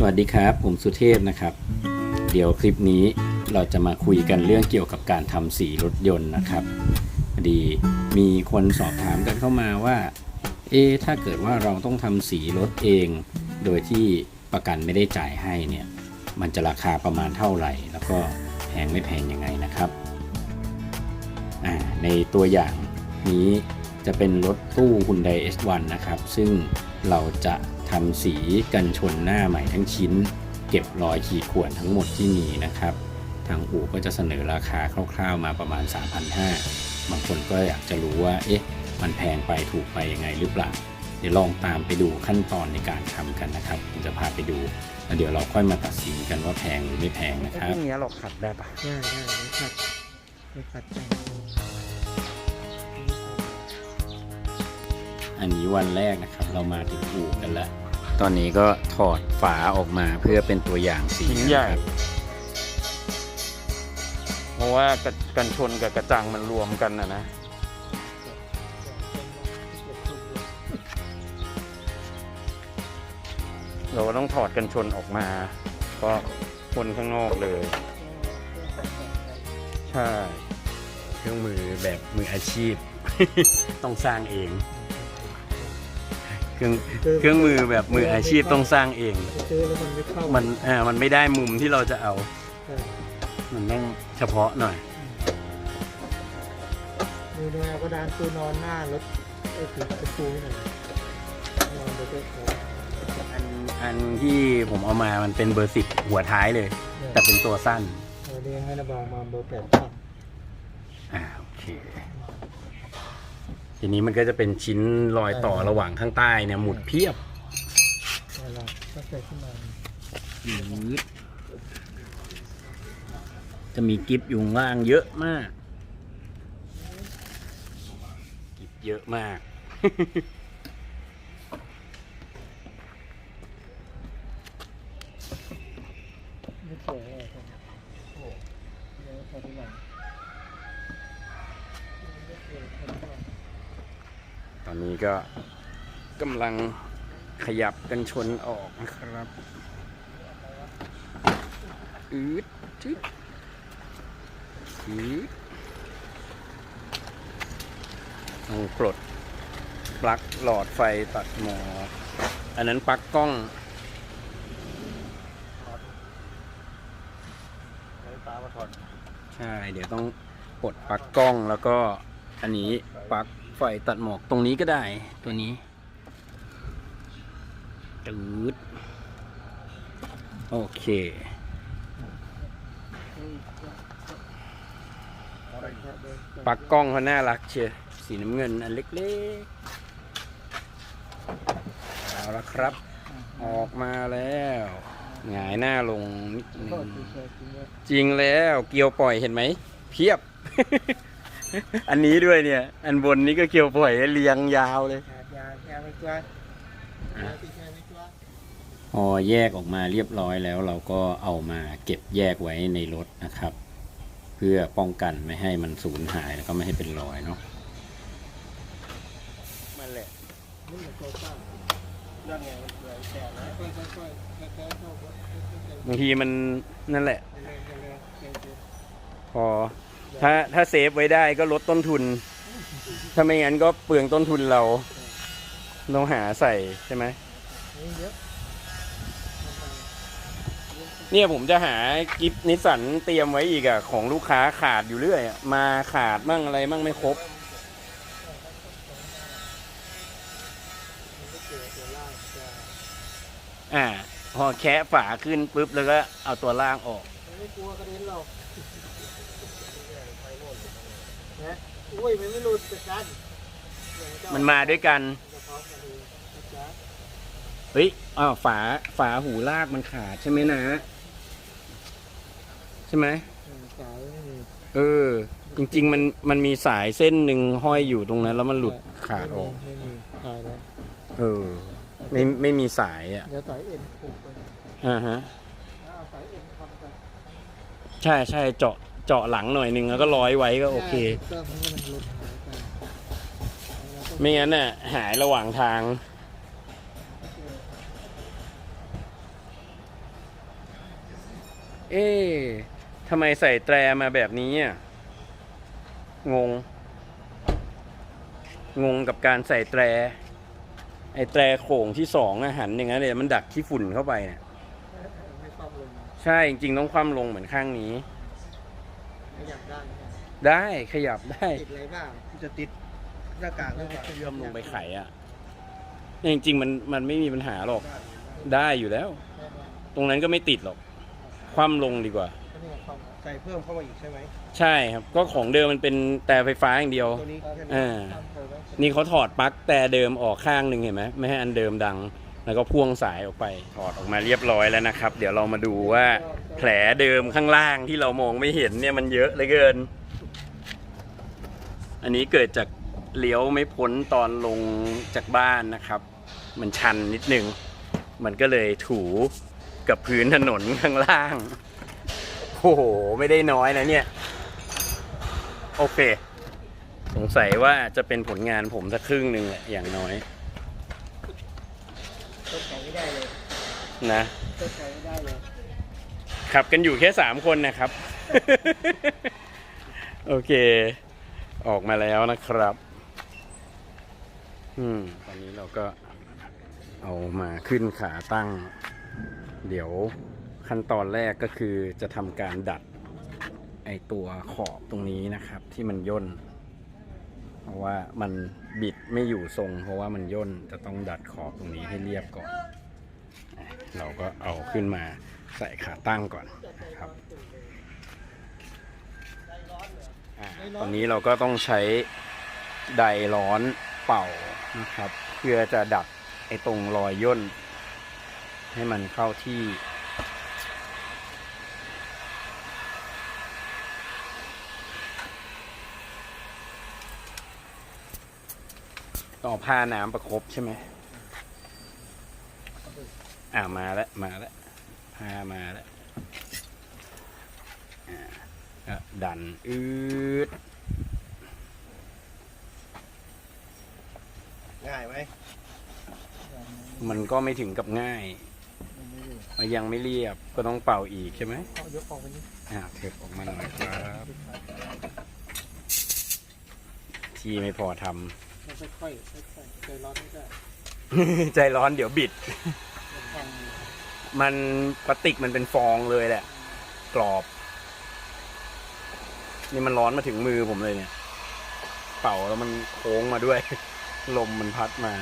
สวัสดีครับ ผมสุเทพนะครับ เดี๋ยวคลิปนี้เราจะมาคุยกันเรื่องเกี่ยวกับการทำสีรถยนต์นะครับพอดีมีคนสอบถามกันเข้ามาว่า เอ๊ถ้าเกิดว่าเราต้องทำสีรถเอง โดยที่ประกันไม่ได้จ่ายให้เนี่ย มันจะราคาประมาณเท่าไหร่ แล้วก็แพงไม่แพงยังไงนะครับในตัวอย่างนี้จะเป็นรถตู้ Hyundai S1 นะครับ ซึ่งเราจะ ทำสีกันชนหน้าใหม่ทั้งชิ้น เก็บรอยขีดข่วนทั้งหมดที่มีนะครับ ทางอู่ก็จะเสนอราคาคร่าวๆมาประมาณ 3,500 บางคนก็อยากจะรู้ว่า เอ๊ะ มันแพงไปถูกไปยังไงหรือเปล่า เดี๋ยวลองตามไปดูขั้นตอนในการทำกันนะครับผมจะพาไปดูแล้วเดี๋ยวเราค่อยมาตัดสินกันว่าแพงหรือไม่แพงนะครับวกเนี้ยเราขัดได้ปะได้ได้ไม่ขัดไม่ขัดใจ อันนี้วันแรกนะครับ เรามาถึงอู่กันแล้วตอนนี้ก็ถอดฝาออกมาเพื่อเป็นตัวอย่างสีชิ้นใหญ่ นะครับเพราะว่ากันกันชนกับกระจังมันรวมกันนะนะ เราก็ต้องถอดกันชนออกมา ก็คนข้างนอกเลย ใช่ เครื่องมือแบบมืออาชีพ ต้องสร้างเอง เครื่องเครื่องมือแบบมืออาชีพต้องสร้างเอง ซื้อแล้วมันไม่เข้ามันอ่ามันไม่ได้มุมที่เราจะเอาใช่มันต้องเฉพาะหน่อย มีแนวกระดานตัวนอนหน้ารถไอ้ถือตะปูนี่หน่อยนอนไปเจอเขาอันอันที่ผมเอามามันเป็นเบอร์สิบหัวท้ายเลยแต่เป็นตัวสั้นเราเรียงให้ระบายมาเบอร์แปดช่องอ่าโอเค ทีนี้มันก็จะเป็นชิ้นรอยต่อระหว่างข้างใต้เนี่ยหมุดเพียบอะไรก็ใส่ขึ้นมาจะมีกิฟต์อยู่ข้างล่างเยอะมาก กิฟต์เยอะมาก ไม่เจ๋อเลยครับโอ้เดี๋ยวใส่ที่หลัง ตอนนี้ก็กำลังขยับกันชนออกนะครับ อืดทึดอืดต้องปลดปลั๊กหลอดไฟตัดหมอกอันนั้นปลั๊กกล้องใช้ตามาถอดใช่ เดี๋ยวต้องปลดปลั๊กกล้องแล้วก็อันนี้ปลั๊กไฟตัดหมอกตรงนี้ก็ได้ตัวนี้ ตืดโอเคปลั๊กกล้องเขาน่ารักเชียวสีน้ำเงินอันเล็กๆ เอาละครับ ออกมาแล้วหงายหน้าลงนิดนึก็งคือใช้จริงว่าจริงแล้วเกียวปล่อยเห็นไหม เพียบ อันนี้ด้วยเนี่ย อันบนนี้ก็เกียวปล่อยเรียงยาวเลย อแยกออกมาเรียบร้อยแล้วเราก็เอามาเก็บแยกไว้ในรถนะครับ เพื่อป้องกันไม่ให้มันสูญหายแล้วก็ไม่ให้เป็นรอยเนาะมันแหละนี่มือนโซฟาเรื่องไงมันสวยแต่นะค่อยๆค่อยๆเข้าบางทีมันนั่นแหละ พอ ถ้าถ้าเซฟไว้ได้ก็ลดต้นทุน ถ้าไม่งั้นก็เปลืองต้นทุนเราต้องหาใส่ใช่ไหมเยอะ เนี่ยผมจะหากิฟต์นิสสันเตรียมไว้อีกอะของลูกค้าขาดอยู่เรื่อยอะมาขาดมั่งอะไรมั่งไม่ครบ อ่า พอแคะฝาขึ้นปุ๊บแล้วก็เอาตัวล่างออกไม่กลัวกระเด็นหรอกนะอุ้ยมันไม่หลุดจากกัน มันมาด้วยกันจะพร้อมกันดูนะจ๊ะเฮ้ยอ้าวฝา ฝาหูลากมันขาดใช่ไหมนะ ใช่ไหมอืมสายไม่มีเออ จริง ๆ มันมันมีสายเส้นหนึ่งห้อยอยู่ตรงนั้น แล้วมันหลุดขาดออกไม่มีขาดแล้วเออ ไม่ไม่มีสายอะเดี๋ยวสายเอ็นผูกไปอ่าฮะแล้วเอาสายเอ็นทำไปใช่ใช่เจาะเจาะหลังหน่อยหนึ่งแล้วก็ร้อยไว้ก็โอเค เติมให้มันหลุดหายไปแล้วก็ไม่งั้นน่ะหายระหว่างทาง เอ๊ะ ทำไมใส่แตรมาแบบนี้อะงง งงกับการใส่แตร ไอ้แตรโข่งที่สองอะหันอย่างนั้นเลยมันดักขี้ฝุ่นเข้าไปเนี่ยไม่ความลงใช่ จริงๆ ต้องคว่ำลงเหมือนข้างนี้ไม่อยากได้นะได้ขยับได้ ติดอะไรบ้างจะติดหน้ากากหรือเปล่าเชื่อมลงไปไขอะจริงๆมันมันไม่มีปัญหาหรอก ได้อยู่แล้ว ตรงนั้นก็ไม่ติดหรอก คว่ำลงดีกว่า ก็นี่ไงความใส่เพิ่มเข้ามาอีกใช่ไหมใช่ครับ ก็ของเดิมมันเป็นแต่ไฟฟ้าอย่างเดียว ตัวนี้แค่นี้อ่าเพิ่มไหมนี่เขาถอดปลั๊กแต่เดิมออกข้างหนึ่งเห็นไหมไม่ให้อันเดิมดัง แล้วก็พ่วงสายออกไป ถอดออกมาเรียบร้อยแล้วนะครับ เดี๋ยวเรามาดูว่า แผลเดิมข้างล่างที่เรามองไม่เห็นเนี่ยมันเยอะเหลือเกิน อันนี้เกิดจากเลี้ยวไม่พ้นตอนลงจากบ้านนะครับ มันชันนิดนึง มันก็เลยถูกับพื้นถนนข้างล่าง โอ้โห ไม่ได้น้อยนะเนี่ย โอเค สงสัยว่าจะเป็นผลงานผมสักครึ่งหนึ่งแหละอย่างน้อยต้นแข็งไม่ได้เลยนะต้นแข็งไม่ได้เลย ขับกันอยู่แค่สามคนนะครับ โอเค ออกมาแล้วนะครับ อืมตอนนี้เราก็เอามาขึ้นขาตั้ง เดี๋ยว ขั้นตอนแรกก็คือจะทำการดัดไอตัวขอบตรงนี้นะครับ ที่มันย่น เพราะว่ามันบิดไม่อยู่ทรง เพราะว่ามันย่นจะต้องดัดขอบตรงนี้ให้เรียบก่อน เราก็เอาขึ้นมาใส่ขาตั้งก่อนนะครับตอนนี้เราก็ต้องใช้ไดร้อนเป่านะครับ เพื่อจะดักไอ้ตรงรอยย่น ให้มันเข้าที่ ต่อผ้าน้ำประครบใช่ไหมอ่ามาแล้วมาแล้วพามาแล้วอ่าก็ดันอืดง่ายไหมมันก็ไม่ถึงกับง่ายยังไม่เรียบก็ต้องเป่าอีกใช่ไหมเอายกออกไปนี่อ่าเถิบออกมาหน่อยครับ ที่ไม่พอทมัน ค่อยๆค่อยๆใจร้อนไม่ได้ำใจร้อนเดี๋ยวบิดมันฟังมันพลาสติกมันเป็นฟองเลยแหละ กรอบ นี่มันร้อนมาถึงมือผมเลยเนี่ย เป่าแล้วมันโค้งมาด้วย ลมมันพัดมา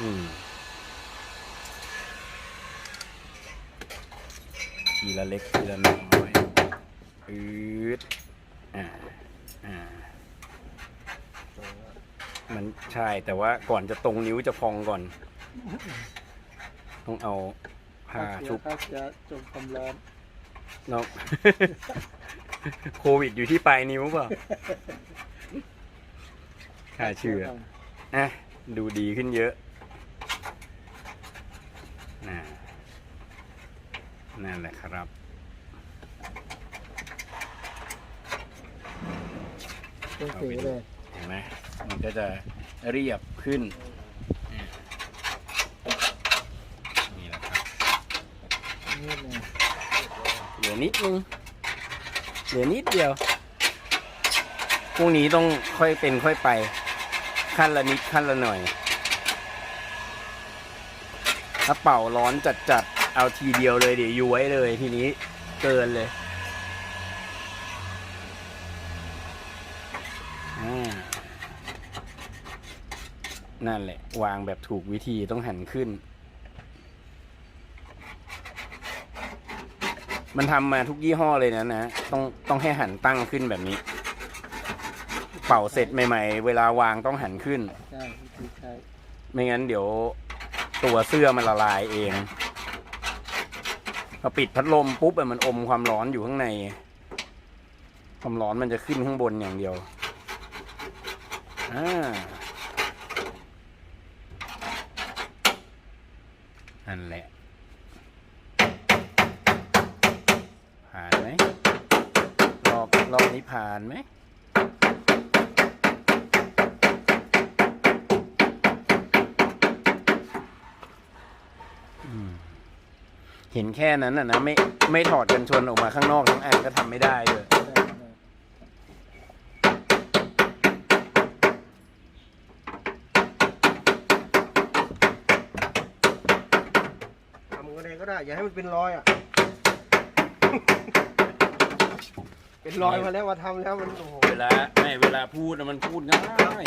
อืมทีละเล็กทีละน้อยอืด อ่าอ่ามันใช่แต่ว่าก่อนจะตรงนิ้วจะพองก่อน ต้องเอาผ้าชุบถ้าจะจมความร้อนเนาะโควิดอยู่ที่ปลายนิ้วเปล่าค่าเชื่ออะดูดีขึ้นเยอะน่ะนั่นแหละครับ เป็นสีเลยเห็นไหมมันก็จะเรียบขึ้น นี่แหละครับนี่เลยเหลือนิดนึง เหลือนิดเดียวพวกนี้ต้องค่อยเป็นค่อยไป ขั้นละนิดขั้นละหน่อย ถ้าเป่าร้อนจัดๆ เอาทีเดียวเลยเดี๋ยวย้วยเลยทีนี้เกินเลย นั่นแหละ วางแบบถูกวิธีต้องหันขึ้น มันทำมาทุกยี่ห้อเลยนะนะ ต้องต้องให้หันตั้งขึ้นแบบนี้ เป่าเสร็จใหม่ ๆ เวลาวางต้องหันขึ้น ใช่ใช้ไม่งั้นเดี๋ยวตัวเสื้อมันละลายเองพอปิดพัดลมปุ๊บมันอมความร้อนอยู่ข้างใน ความร้อนมันจะขึ้นข้างบนอย่างเดียว อ่า นั่นแหละ ผ่านไหมรอบรอบนี้ผ่านไหมเห็นแค่นั้นน่ะนะไม่ไม่ถอดกันชนออกมาข้างนอกทั้งอันก็ทำไม่ได้เลย องก็ได้อย่าให้มันเป็นรอยอะ เป็นรอยมาแล้วมาทำแล้วมันโอ้โหเวลาไม่เวลาพูดน่ะมันพูดง่าย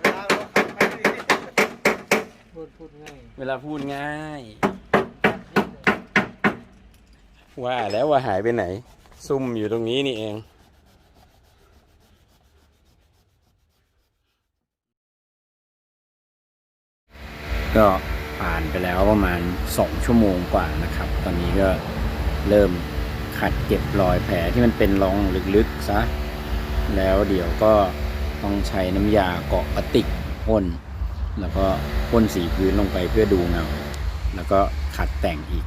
เวลาเราขับไปนี่พูดพูดง่ายเวลาพูดง่าย ว่าแล้วว่าหายไปไหน ซุ่มอยู่ตรงนี้นี่เองก็ ผ่านไปแล้วประมาณ 2 ชั่วโมงกว่านะครับ ตอนนี้ก็เริ่มขัดเก็บรอยแผลที่มันเป็นรองลึกๆซะแล้วเดี๋ยวก็ต้องใช้น้ำยาเกาะพลาสติกพ่นแล้วก็พ่นสีพื้นลงไปเพื่อดูเงา แล้วก็ขัดแต่งอีก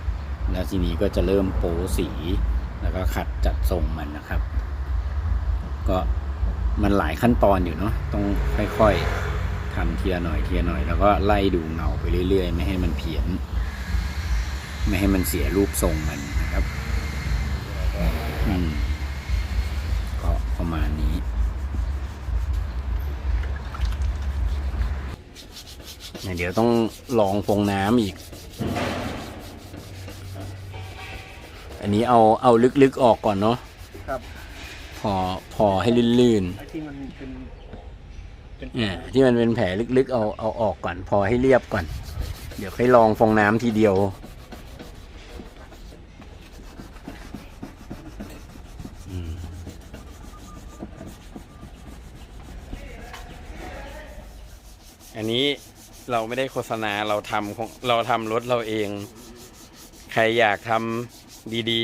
แล้วทีนี้ก็จะเริ่มโปสี แล้วก็ขัดจัดทรงมันนะครับ ก็มันหลายขั้นตอนอยู่เนาะต้องค่อยๆ ทำทีละหน่อยทีละหน่อย แล้วก็ไล่ดูเงาไปเรื่อย ๆ ไม่ให้มันเพี้ยน ไม่ให้มันเสียรูปทรงมันนะครับอืมก็ประมาณนี้เดี๋ยวต้องลองฟองน้ำอีก อันนี้เอาเอาลึกๆออกก่อนเนาะครับ พอพอให้ลื่นไอ้ที่มันเป็น เป็นๆเนี่ยที่มันเป็นแผลลึกๆ เอาเอาออกก่อน พอให้เรียบก่อน เดี๋ยวค่อยลองฟองน้ำทีเดียวอืมอันนี้เราไม่ได้โฆษณาเราทำของเราทำรถเราเอง ใครอยากทำดี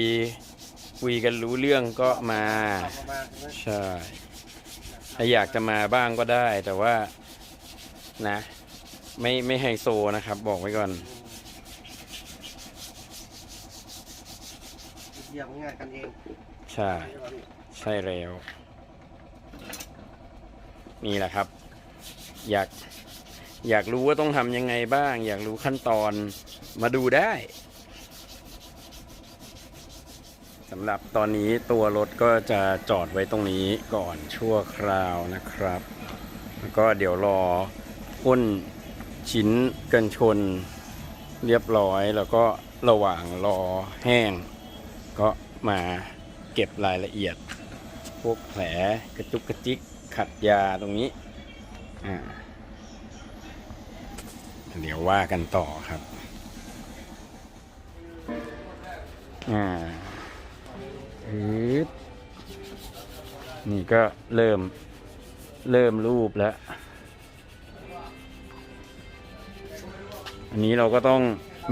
ๆ คุยกันรู้เรื่องก็มาขับออกมาใช่ไหม ใช่ถ้าอยากจะมาบ้างก็ได้ แต่ว่านะ ไม่ไม่ไฮโซนะครับ บอกไว้ก่อน เยี่ยมง่ายกันเองใช่ ใช่แล้ว นี่แหละครับ อยากอยากรู้ว่าต้องทำยังไงบ้าง อยากรู้ขั้นตอนมาดูได้ สำหรับตอนนี้ตัวรถก็จะจอดไว้ตรงนี้ก่อนชั่วคราวนะครับ แล้วก็เดี๋ยวรอพ่นชิ้นกันชนเรียบร้อย แล้วก็ระหว่างรอแห้ง ก็มาเก็บรายละเอียด พวกแผลกระจุกกระจิกขัดยาตรงนี้อ่าเดี๋ยวว่ากันต่อครับอ่า นี่ก็เริ่มเริ่มรูปแล้ว อันนี้เราก็ต้อง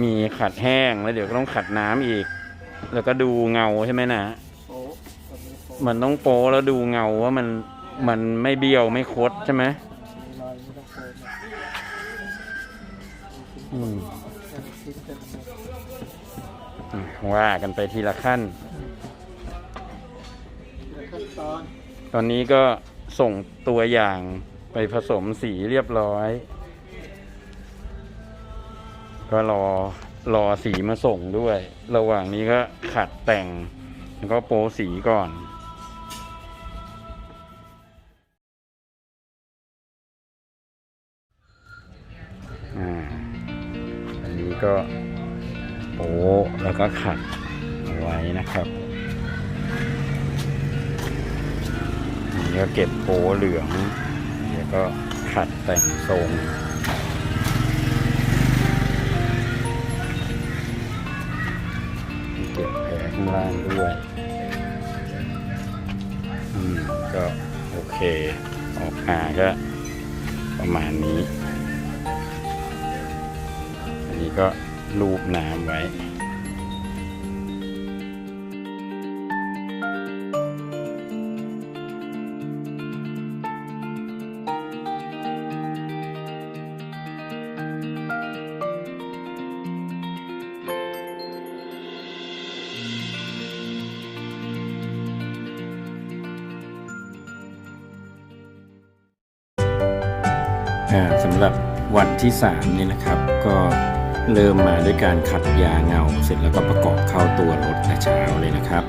มีขัดแห้งแล้วเดี๋ยวก็ต้องขัดน้ำอีก แล้วก็ดูเงาใช่ไหมนะโอ้แบบนี้โอ้มันต้องโปแล้วดูเงาว่ามันมันไม่เบี้ยวไม่คดใช่ไหมว่ากันไปทีละขั้น ตอน ตอนนี้ก็ส่งตัวอย่างไปผสมสีเรียบร้อย ก็รอรอสีมาส่งด้วย ระหว่างนี้ก็ขัดแต่ง แล้วก็โปสีก่อนอันนี้ก็โปแล้วก็ขัดเอาไว้นะครับ ก็เก็บโปเหลืองเดี๋ยวก็ขัดแต่งทรงเก็บแผลข้างล่างด้วยอืมก็โอเค ออกมาก็ประมาณนี้ อันนี้ก็ลูบน้ำไว้ สำหรับวันที่3นี่นะครับ ก็เริ่มมาด้วยการขัดยาเงา เสร็จแล้วก็ประกอบเข้าตัวรถแต่เช้าเลยนะครับ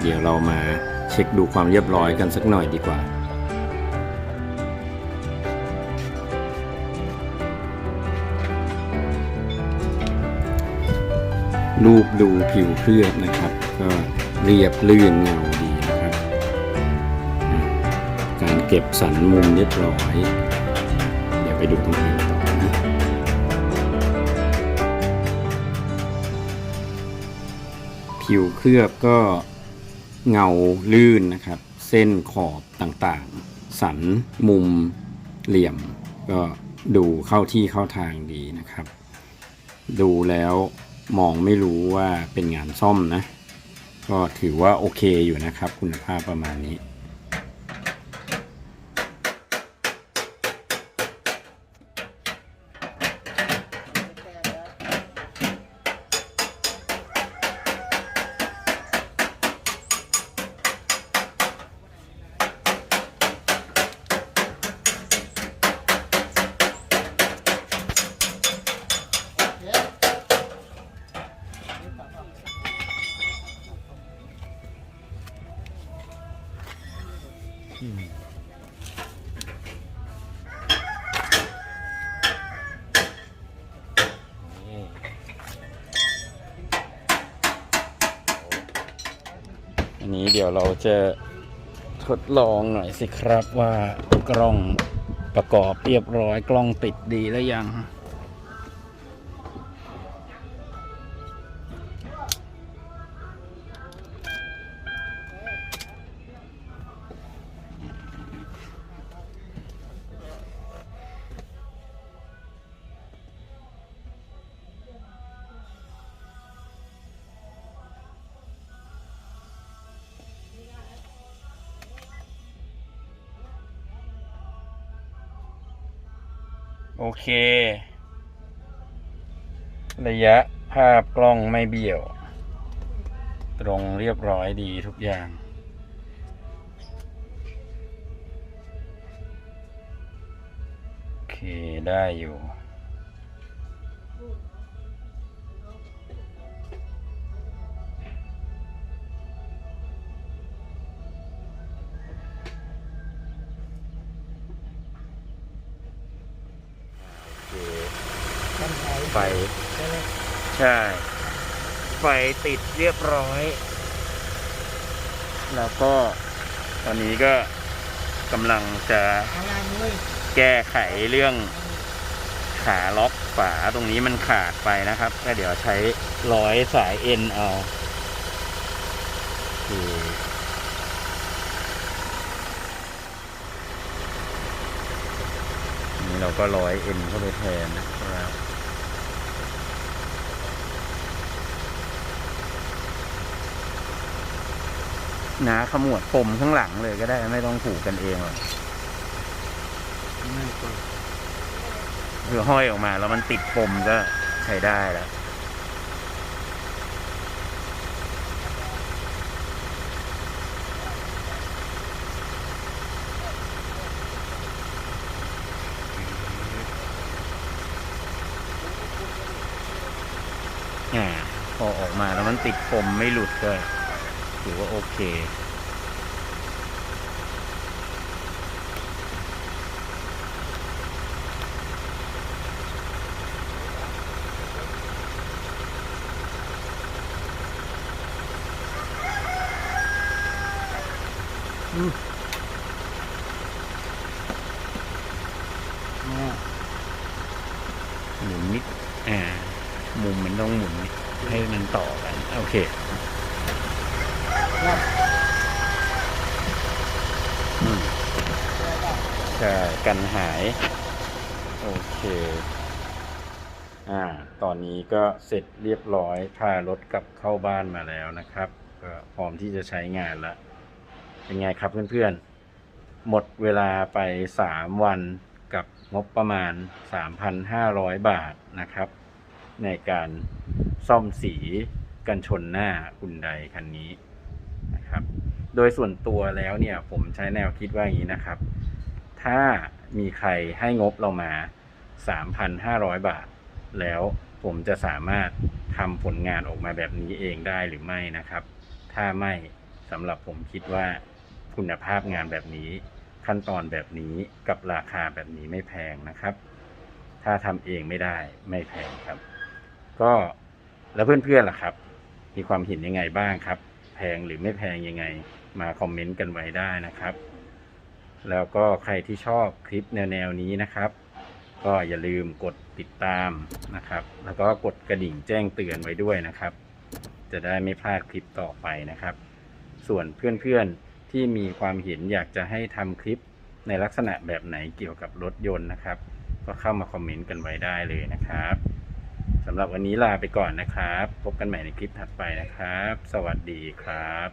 เดี๋ยวเรามาเช็คดูความเรียบร้อยกันสักหน่อยดีกว่ารูปดูผิวเคลือบนะครับ ก็เรียบลื่นเงาดีนะครับ การเก็บสันมุมเรียบร้อย ไปดูตรงอื่นต่อนะผิวเคลือบก็เงาลื่นนะครับ เส้นขอบต่างๆ สันมุมเหลี่ยม ก็ดูเข้าที่เข้าทางดีนะครับ ดูแล้วมองไม่รู้ว่าเป็นงานซ่อมนะ ก็ถือว่าโอเคอยู่นะครับ คุณภาพประมาณนี้ เราจะทดลองหน่อยสิครับว่ากล้องประกอบเรียบร้อยกล้องติดดีแล้วยัง เค ระยะภาพกล้องไม่เบี่ยว ตรงเรียบร้อยดีทุกอย่างโอเคได้อยู่ ใช่ ไฟติดเรียบร้อย แล้วก็ตอนนี้ก็กำลังจะแก้ไขเรื่องขาล็อกฝาตรงนี้มันขาดไปนะครับ ก็เดี๋ยวใช้ร้อยสายเอ็นเอาเคอันนี้เราก็ร้อยเอ็นเข้าไปแทนนะครับ นะขมวดปมข้างหลังเลยก็ได้ไม่ต้องผูกกันเองหรอกคือห้อยออกมาแล้วมันติดปมก็ใช้ได้แล้วอ่าพอออกมาแล้วมันติดปมไม่หลุดก็ ถือว่าโอเค หมุนนิด อ่า มุมมันต้องหมุนให้มันต่อกัน โอเค อืมใช่กันหาย โอเค อ่า ตอนนี้ก็เสร็จเรียบร้อยพารถกลับเข้าบ้านมาแล้วนะครับ ก็พร้อมที่จะใช้งานแล้ว เป็นไงครับเพื่อนๆ หมดเวลาไป 3 วันกับงบประมาณ 3,500 บาทนะครับ ในการซ่อมสีกันชนหน้าคุณใดคันนี้ นะครับ โดยส่วนตัวแล้วเนี่ยผมใช้แนวคิดว่าอย่างนี้นะครับ ถ้ามีใครให้งบเรามา 3,500 บาท แล้วผมจะสามารถทำผลงานออกมาแบบนี้เองได้หรือไม่นะครับ ถ้าไม่สำหรับผมคิดว่าคุณภาพงานแบบนี้ ขั้นตอนแบบนี้กับราคาแบบนี้ไม่แพงนะครับ ถ้าทำเองไม่ได้ไม่แพงครับ ก็แล้วเพื่อนๆล่ะครับ มีความเห็นยังไงบ้างครับ แพงหรือไม่แพงยังไง มาคอมเมนต์กันไว้ได้นะครับ แล้วก็ใครที่ชอบคลิปแนวๆนี้นะครับ ก็อย่าลืมกดติดตามนะครับ แล้วก็กดกระดิ่งแจ้งเตือนไว้ด้วยนะครับ จะได้ไม่พลาดคลิปต่อไปนะครับ ส่วนเพื่อนๆที่มีความเห็นอยากจะให้ทำคลิปในลักษณะแบบไหนเกี่ยวกับรถยนต์นะครับ ก็เข้ามาคอมเมนต์กันไว้ได้เลยนะครับ สำหรับวันนี้ลาไปก่อนนะครับ พบกันใหม่ในคลิปถัดไปนะครับ สวัสดีครับ